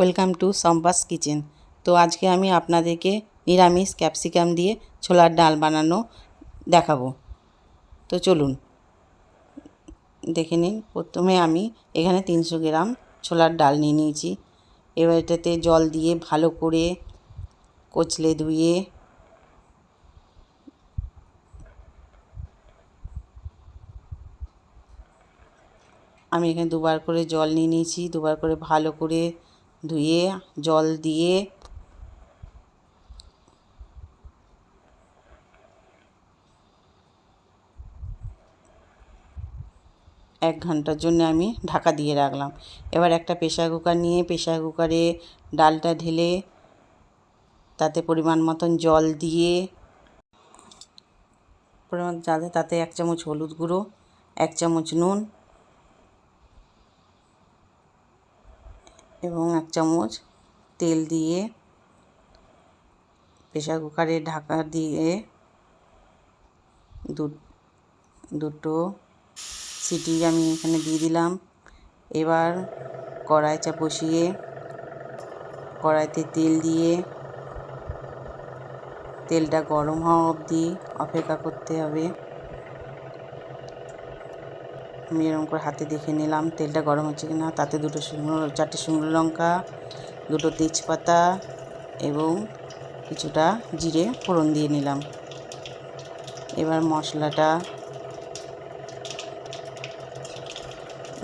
Welcome to সম্পাস kitchen তো আজকে আমি আপনাদেরকে নিরামিষ ক্যাপসিকাম দিয়ে ছোলার ডাল বানানো দেখাবো। তো চলুন, দেখে নিন। প্রথমে আমি এখানে তিনশো গ্রাম ছোলার ডাল নিয়ে নিয়েছি। এবার এটাতে জল দিয়ে ভালো করে কচলে ধুয়ে আমি এখানে দুবার করে জল নিয়ে নিয়েছি। দুবার করে ভালো করে ধুয়ে, জল দিয়ে এক ঘণ্টার জন্য আমি ঢাকা দিয়ে রাখলাম। এবার একটা প্রেশার কুকার নিয়ে প্রেশার কুকারে ডালটা ঢেলে তাতে পরিমাণ মতন জল দিয়ে পরিমাণ তাতে এক চামচ হলুদ গুঁড়ো, এক চামচ নুন এবং এক চামচ তেল দিয়ে প্রেশার কুকারে ঢাকা দিয়ে দুটো সিটি আমি এখানে দিয়ে দিলাম। এবার কড়াই চা বসিয়ে কড়াইতে তেল দিয়ে তেলটা গরম হওয়া অবধি অপেক্ষা করতে হবে। আমি এরকম করে হাতে দেখে নিলাম। তেলটা গরম হচ্ছে কি না তাতে দুটো শুকনো, চারটে শুকনো লঙ্কা, দুটো তেজপাতা এবং কিছুটা জিরে ফোড়ন দিয়ে নিলাম। এবার মশলাটা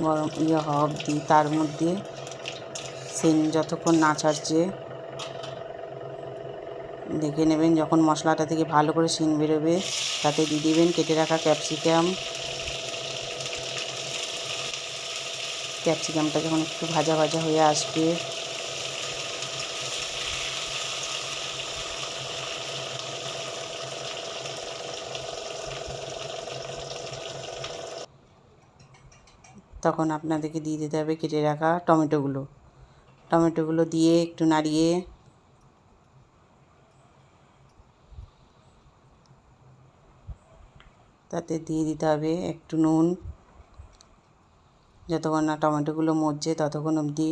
গরম ইয়ে হব অবধি তার মধ্যে সেন যতক্ষণ না ছাড়ছে, দেখে নেবেন। যখন মশলাটা থেকে ভালো করে সিন বেরোবে, তাতে দিয়ে দেবেন কেটে রাখা ক্যাপসিকাম ক্যাপসিকামটা যখন একটু ভাজা ভাজা হয়ে আসবে। তখন আপনাদেরকে দিয়ে দিতে হবে কেটে রাখা টমেটোগুলো। টমেটোগুলো দিয়ে একটু নাড়িয়ে তাতে দিয়ে দিতে হবে একটু নুন। যতক্ষণ না টমেটোগুলো মরছে ততক্ষণ অবধি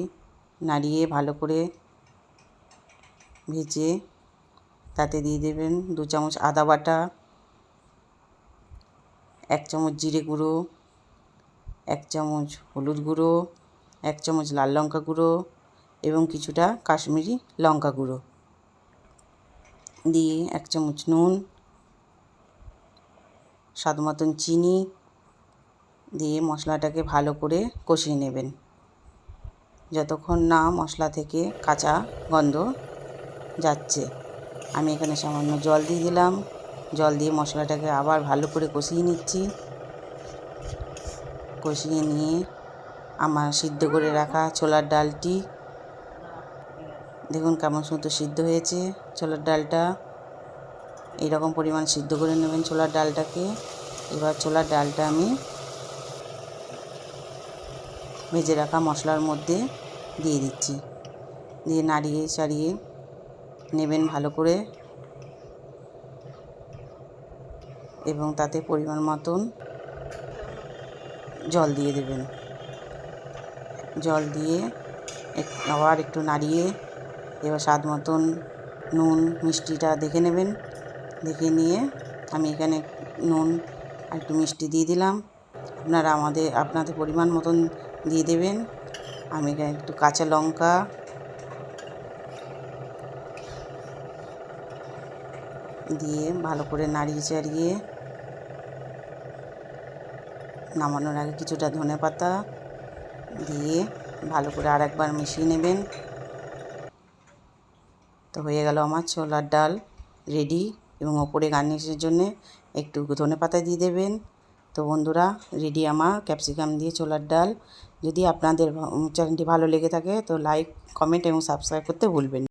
নাড়িয়ে ভালো করে ভেজে তাতে দিয়ে দেবেন দু চামচ আদা বাটা, এক চামচ জিরে গুঁড়ো, এক চামচ হলুদ গুঁড়ো, এক চামচ লাল লঙ্কা গুঁড়ো এবং কিছুটা কাশ্মীরি লঙ্কা গুঁড়ো। দিয়ে এক চামচ নুন স্বাদ মতন চিনি দিয়ে মশলাটাকে ভালো করে কষিয়ে নেবেন। যতক্ষণ না মশলা থেকে কাঁচা গন্ধ যাচ্ছে। আমি এখানে সামান্য জল দিয়ে দিলাম। জল দিয়ে মশলাটাকে আবার ভালো করে কষিয়ে নিচ্ছি। কষিয়ে নিয়ে আমার সিদ্ধ করে রাখা ছোলার ডালটি। দেখুন কেমন সুন্দর সিদ্ধ হয়েছে ছোলার ডালটা। এইরকম পরিমাণ সিদ্ধ করে নেবেন ছোলার ডালটাকে। এবার ছোলার ডালটা আমি ভেজে রাখা মশলার মধ্যে দিয়ে দিচ্ছি। দিয়ে নাড়িয়ে চাড়িয়ে নেবেন ভালো করে। এবং তাতে পরিমাণ মতন জল দিয়ে দেবেন। জল দিয়ে আবার একটু নাড়িয়ে এবার স্বাদ মতন নুন, মিষ্টিটা দেখে নেবেন। দেখে নিয়ে আমি এখানে নুন আর একটু মিষ্টি দিয়ে দিলাম। আপনারা আমাদের, আপনাদের পরিমাণ মতন দিয়ে দেবেন। আমি একটু কাঁচা লঙ্কা। দিয়ে ভালো করে নাড়িয়ে চাড়িয়ে নামানোর আগে কিছুটা ধনে পাতা দিয়ে ভালো করে আর একবার মিশিয়ে নেবেন। তো হয়ে গেল আমার ছোলার ডাল রেডি এবং ওপরে গার্নিশের জন্যে একটু ধনে পাতা দিয়ে দেবেন। তো বন্ধুরা, রেডি আমার ক্যাপসিকাম দিয়ে ছোলার ডাল। যদি আপনাদের চ্যানেলটি ভালো লেগে থাকে তো লাইক কমেন্ট এবং সাবস্ক্রাইব করতে ভুলবেন